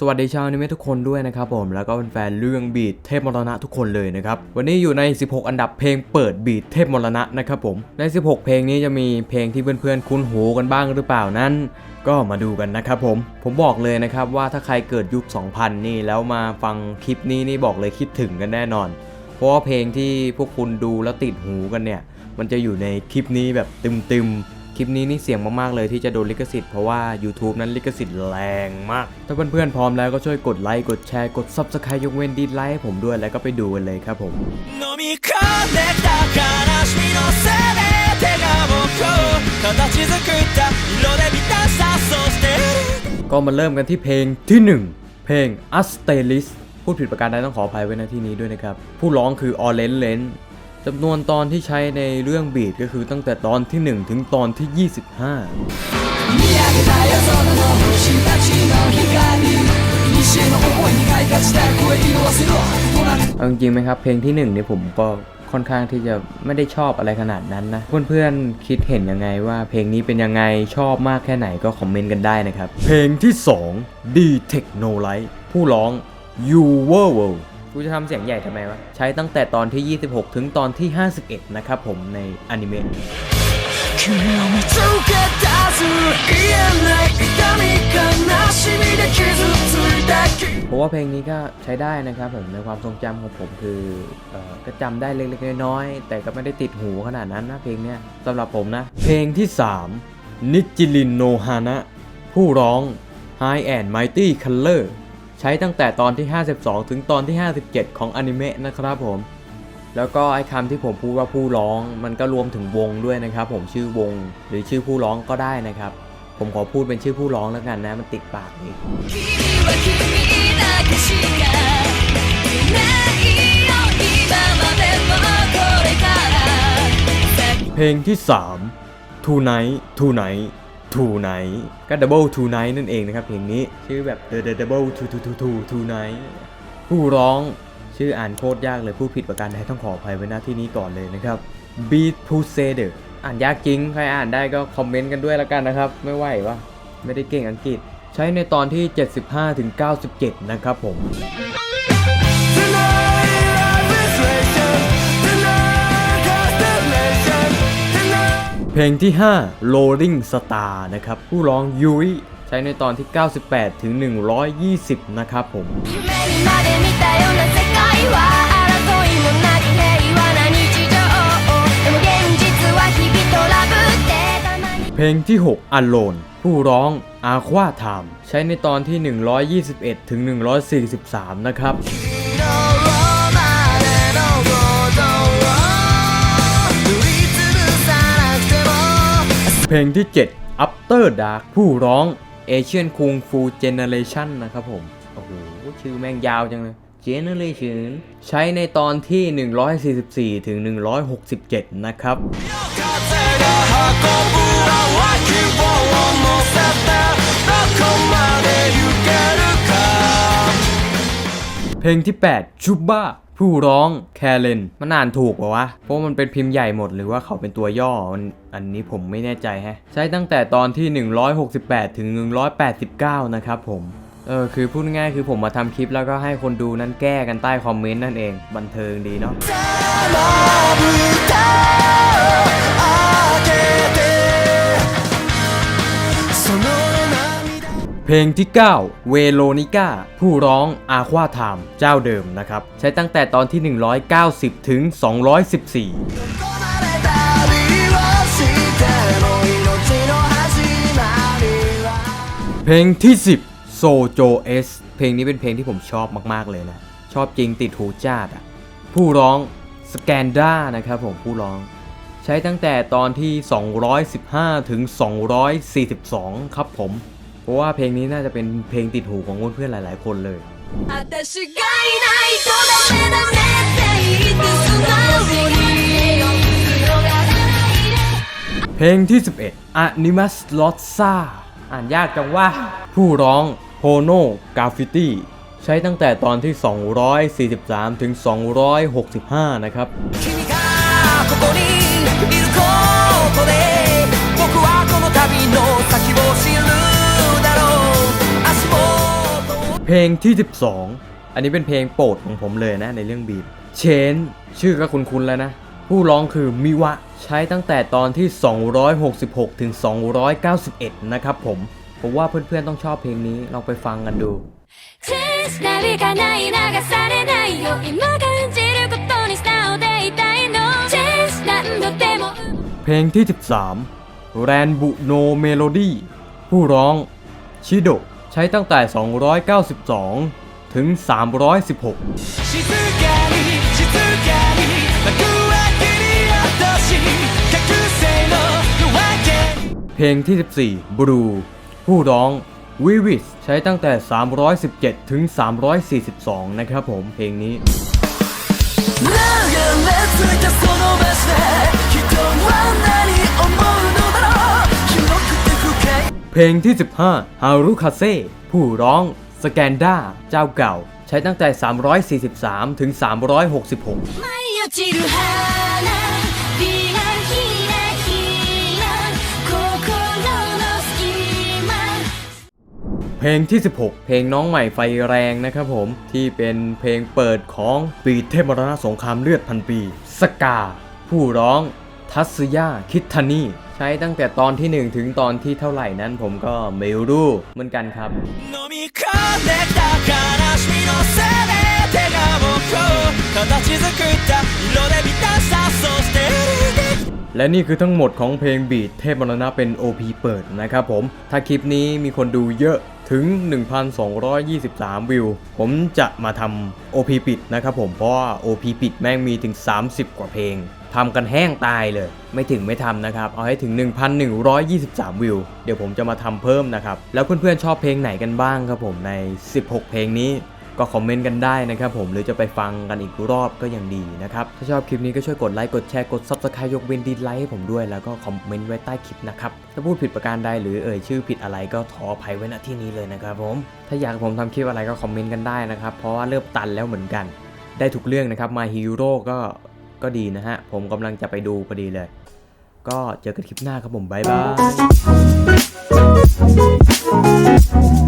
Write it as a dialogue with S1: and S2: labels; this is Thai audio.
S1: สวัสดีชาวนิเมะทุกคนด้วยนะครับผมแล้วก็เป็นแฟนเรื่องบีทเทพมรณะทุกคนเลยนะครับวันนี้อยู่ใน 16 อันดับเพลงเปิดบีทเทพมรณะนะครับผมใน 16 เพลงนี้จะมีเพลงที่เพื่อนๆคุ้นหูกันบ้างหรือเปล่านั้น ก็มาดูกันนะครับผมผมบอกเลยนะครับว่าถ้าใครเกิดยุค 2000 นี่แล้วมาฟังคลิปนี้นี่บอกเลยคิดถึงกันแน่นอน เพราะว่าเพลงที่พวกคุณดูแล้วติดหูกันเนี่ยมันจะอยู่ในคลิปนี้แบบตึมๆ คลิปนี้นี่เสี่ยงมากๆเลยที่จะโดนลิขสิทธิ์เพราะว่า YouTube นั้นลิขสิทธิ์แรงมาก ถ้าเพื่อนๆพร้อมแล้วก็ช่วยกดไลค์กดแชร์กด Subscribe ยกเว้นดีไลค์ผมด้วยแล้วก็ไปดูกันเลยครับผมก็มาเริ่มกันที่เพลงที่ 1 เพลง a s t e r i s พูดผิดประการใดต้องขออภัยไว้ในที่นี้ด้วยนะครับ ผู้ร้องคือ Orange l e n จำนวนตอนที่ใช้ในเรื่องบีทก็คือตั้งแต่ตอนที่ 1 ถึงตอนที่ 25เอาจริงไหมครับ เพลงที่หนึ่งเนี่ยผมก็ค่อนข้างที่จะไม่ได้ชอบอะไรขนาดนั้นนะเพื่อนๆคิดเห็นยังไงว่าเพลงนี้เป็นยังไงชอบมากแค่ไหนก็คอมเมนต์กันได้นะครับ เพลงที่2 D Techno Light ผู้ร้อง You Were World กูจะทำเสียงใหญ่ทำไมวะ ใช้ตั้งแต่ตอนที่ 26 ถึงตอนที่ 51 นะครับผมในอนิเมะเพราะว่าเพลงนี้ก็ใช้ได้นะครับผมในความทรงจำของผมคืออก็จำได้เล็กๆน้อยๆแต่ก็ไม่ได้ติดหูขนาดนั้นนะเพลงเนี้ยสำหรับผมนะ เพลงที่ 3 นิจิลินโนฮานะ ผู้ร้อง High and Mighty Color ใช้ตั้งแต่ตอนที่ 52 ถึงตอนที่ 57 ของอนิเมะนะครับผม แล้วก็ไอ้คำที่ผมพูดว่าผู้ร้องมันก็รวมถึงวงด้วยนะครับ ผมชื่อวงหรือชื่อผู้ร้องก็ได้นะครับ ผมขอพูดเป็นชื่อผู้ร้องแล้วกันนะ มันติดปากนี่
S2: เพลงที่ 3 t o n i g h t t
S1: o n i g h t Tonight Tonight ก็ Double Tonight นั่นเองนะครับเพลงนี้ชื่อแบบ The Double Two Two Two Two Tonight ผู้ร้องชื่ออ่านโคตรยากเลยผู้ผิดประการใดต้องขออภัยไว้หน้าที่นี้ก่อนเลยนะครับ Beat Crusader อ่านยากจริง ใครอ่านได้ก็คอมเมนต์กันด้วยแล้วกันนะครับ ไม่ไหววะไม่ได้เก่งอังกฤษ ใช้ในตอนที่ 75ถึง97 นะครับผม พลงที่ 5 Rolling Star นะครับ ผู้ร้องยุ้ยใช้ในตอนที่ 98 ถึง 120 นะครับผมเพลงที่ 6 Alone ผู้ร้องอาควาไทม์ใช้ในตอนที่ 121 ถึง 143 นะครับ เพลงที่ 7 After Dark ผู้ร้อง Asian Kung Fu Generation นะครับผม โอ้โห ชื่อแม่งยาวจังเลย Generation ใช้ในตอนที่ 144 ถึง 167 นะครับเพลงที่ 8 ชุบบ้า ผู้ร้องแคเลนมันอ่านถูกปะวะ เพราะมันเป็นพิมพ์ใหญ่หมดหรือว่าเขาเป็นตัวย่ออันนี้ผมไม่แน่ใจแฮะ ใช้ตั้งแต่ตอนที่ 168 ถึง 189 นะครับผมเออคือพูดง่ายคือผมมาทำคลิปแล้วก็ให้คนดูนั้นแก้กันใต้คอมเมนต์นั่นเอง บันเทิงดีเนาะ เพลงที่ 9 เวโรนิก้า ผู้ร้องอาควาไทม์เจ้าเดิมนะครับ ใช้ตั้งแต่ตอนที่ 190 ถึง 214 เพลงที่ 10 โซโจเอส เพลงนี้เป็นเพลงที่ผมชอบมาก ๆ เลยนะ ชอบจริงติดหูจ้าดอะ ผู้ร้องสแกนด้านะครับผมผู้ร้องใช้ตั้งแต่ตอนที่ 215 ถึง 242 ครับผม ราะว่าเพลงนี้น่าจะเป็นเพลงติดหูของเพื่อนหลาย ๆ คนเลยเพลงที่ 11 Animus Lotsa อ่านยากจังว่า ผู้ร้องโฮโนกาฟิตี้ใช้ตั้งแต่ตอนที่ 243 ถึง 265 นะครับ เพลงที่ 12 อันนี้เป็นเพลงโปรดของผมเลยนะในเรื่องบีบเชนชื่อก็คุ้นๆแล้วนะ ผู้ร้องคือมิวะ ใช้ตั้งแต่ตอนที่ 266 ถึง 291 นะครับผมผมว่าเพื่อนๆต้องชอบเพลงนี้ลองไปฟังกันดูเพลงที่ 13 แรนบุโนเมโลดี้ผู้ร้อง ชิโดะ ใช้ตั้งแต่ 292 ถึง 316
S3: 静かに静かに幕開けに落とし覚醒の夜明け
S1: เพลงที่ 14 Blue ผู้ร้องวิวิสใช้ตั้งแต่ 317 ถึง 342 นะครับผม เพลงนี้
S3: 流れ着いたその場所で人は何
S1: เพลงที่ 15 ฮารุคาเซ่ผู้ร้อง สแกนด้า เจ้าเก่า ใช้ตั้งแต่ 343 ถึง 366เพลงที่ 16 เพลงน้องใหม่ไฟแรงนะครับผมที่เป็นเพลงเปิดของปีเทพมรณะสงครามเลือดพันปี สกา ผู้ร้อง ทัศยาคิทานี ใช้ตั้งแต่ตอนที่ 1 ถึงตอนที่เท่าไหร่นั้นผมก็ไม่รู้เหมือนกันครับและนี่คือทั้งหมดของเพลงบีดเทพมรณะเป็น OP เปิดนะครับผม ถ้าคลิปนี้มีคนดูเยอะถึง 1,223 วิว ผมจะมาทำ OP ปิดนะครับผม เพราะว่า OP ปิดแม่งมีถึง 30 กว่าเพลง ทำกันแห้งตายเลย ไม่ถึงไม่ทำนะครับ เอาให้ถึง 1,123 วิว เดี๋ยวผมจะมาทำเพิ่มนะครับ แล้วเพื่อนๆชอบเพลงไหนกันบ้างครับผมใน 16 เพลงนี้ก็คอมเมนต์กันได้นะครับผมหรือจะไปฟังกันอีกรอบก็ยังดีนะครับ ถ้าชอบคลิปนี้ก็ช่วยกดไลค์กดแชร์กด Subscribe ยกเว้นดีไลค์ให้ผมด้วย แล้วก็คอมเมนต์ไว้ใต้คลิปนะครับ ถ้าพูดผิดประการใดหรือเอ่ยชื่อผิดอะไรก็ขออภัยไว้ณที่นี้เลยนะครับผม ถ้าอยากให้ผมทำคลิปอะไรก็คอมเมนต์กันได้นะครับ เพราะว่าเริ่มตันแล้วเหมือนกัน ได้ทุกเรื่องนะครับ My Hero ก็ ก็ดีนะฮะ ผมกำลังจะไปดูพอดีเลย ก็เจอกันคลิปหน้าครับผม บ๊ายบาย